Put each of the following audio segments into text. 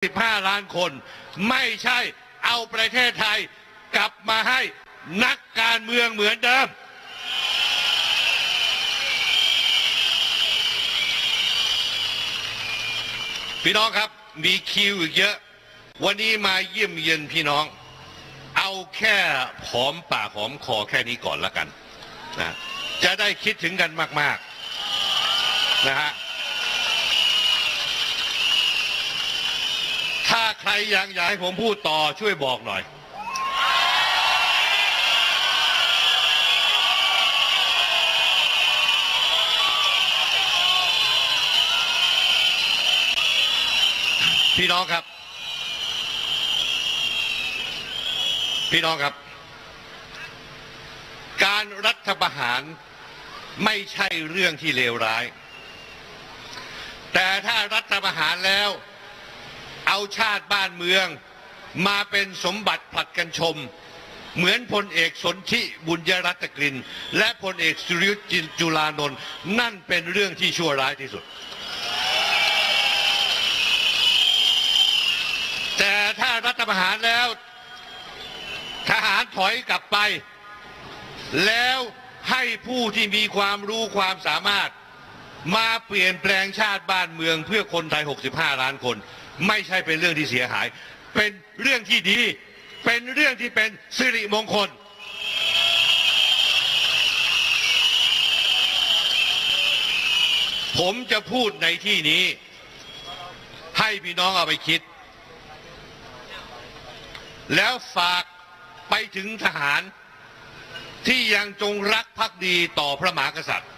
15 ล้านคน ไม่ใช่เอาประเทศไทยกลับมาให้นักการเมืองเหมือนเดิม พี่น้องครับมีคิวอีกเยอะ วันนี้มาเยี่ยมเยียนพี่น้อง เอาแค่หอมปากหอมคอแค่นี้ก่อนละกันนะจะได้คิดถึงกันมาก ๆ นะฮะ ถ้า ใครยังอยากให้ผมพูดต่อช่วยบอกหน่อย พี่น้องครับ พี่น้องครับ การรัฐประหารไม่ใช่เรื่องที่เลวร้าย แต่ถ้ารัฐประหารแล้ว เอาชาติบ้านเมือง มาเป็นสมบัติผลัดกันชม เหมือนพลเอกสนธิบุญยรัตกลิน และพลเอกสุริยุจินจุลานนท์นั่นเป็นเรื่องที่ชั่วร้ายที่สุด แต่ถ้ารัฐประหารแล้ว ทหารถอยกลับไป แล้วให้ผู้ที่มีความรู้ความสามารถ มาเปลี่ยนแปลงชาติบ้านเมืองเพื่อคนไทย 65 ล้านคน ไม่ใช่เป็นเรื่องที่เสียหาย เป็นเรื่องที่ดี เป็นเรื่องที่เป็นสิริมงคล ผมจะพูดในที่นี้ ให้พี่น้องเอาไปคิด แล้วฝากไปถึงทหารที่ยังจงรักภักดีต่อพระมหากษัตริย์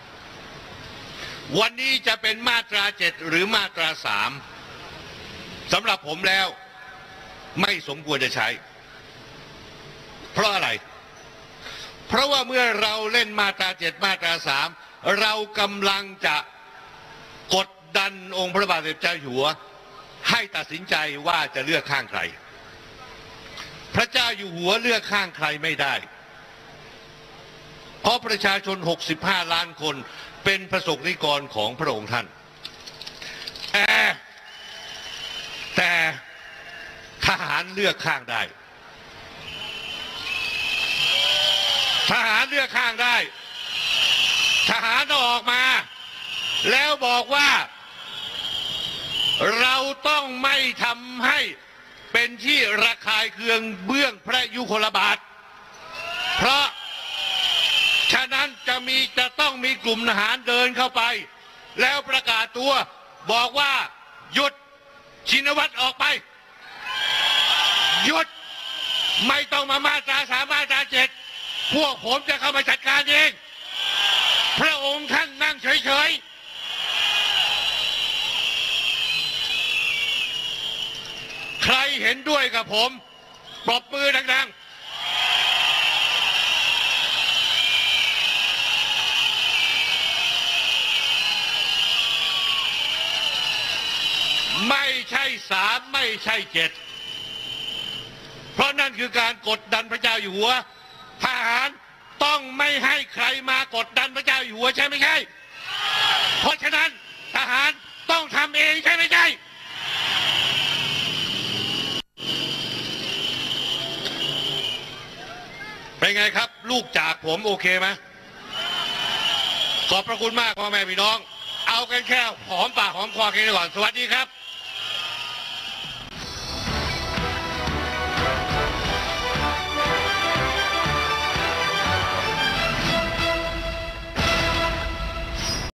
วันนี้จะเป็นมาตราเจ็ดหรือมาตราสามสำหรับผมแล้วไม่สมควรจะใช้ เพราะอะไร เพราะว่าเมื่อเราเล่นมาตราเจ็ดมาตราสามเรากำลังจะกดดันองค์พระบาทสมเด็จเจ้าอยู่หัว ให้ตัดสินใจว่าจะเลือกข้างใคร พระเจ้าอยู่หัวเลือกข้างใครไม่ได้ ประชาชน 65 ล้านคน เป็นประสบนิกรของพระองค์ท่าน แต่แต่ทหารเลือกข้างได้ ทหารเลือกข้างได้ ทหารต้องออกมา แล้วบอกว่า เราต้องไม่ทำให้เป็นที่ระคายเคืองเบื้องพระยุคลบาท เพราะ มีจะต้องมีกลุ่มทหารเดินเข้าไป แล้วประกาศตัวบอกว่าหยุดชินวัตรออกไป หยุดไม่ต้องมามาตราสามมาตราเจ็ดพวกผมจะเข้ามาจัดการเอง พระองค์ท่านนั่งเฉยๆ ใครเห็นด้วยกับผม ปรบมือดังๆ ไม่ใช่สามไม่ใช่เจ็ดเพราะนั่นคือการกดดันพระเจ้าอยู่หัวทหารต้องไม่ให้ใครมากดดันพระเจ้าอยู่หัวใช่ไม่ใช่ เพราะฉะนั้นทหารต้องทำเองใช่ไม่ใช่ เป็นไงครับ ลูกจากผมโอเคไหมขอบพระคุณมากพ่อแม่พี่น้อง เอากันแค่หอมปากหอมคอกันก่อน สวัสดีครับ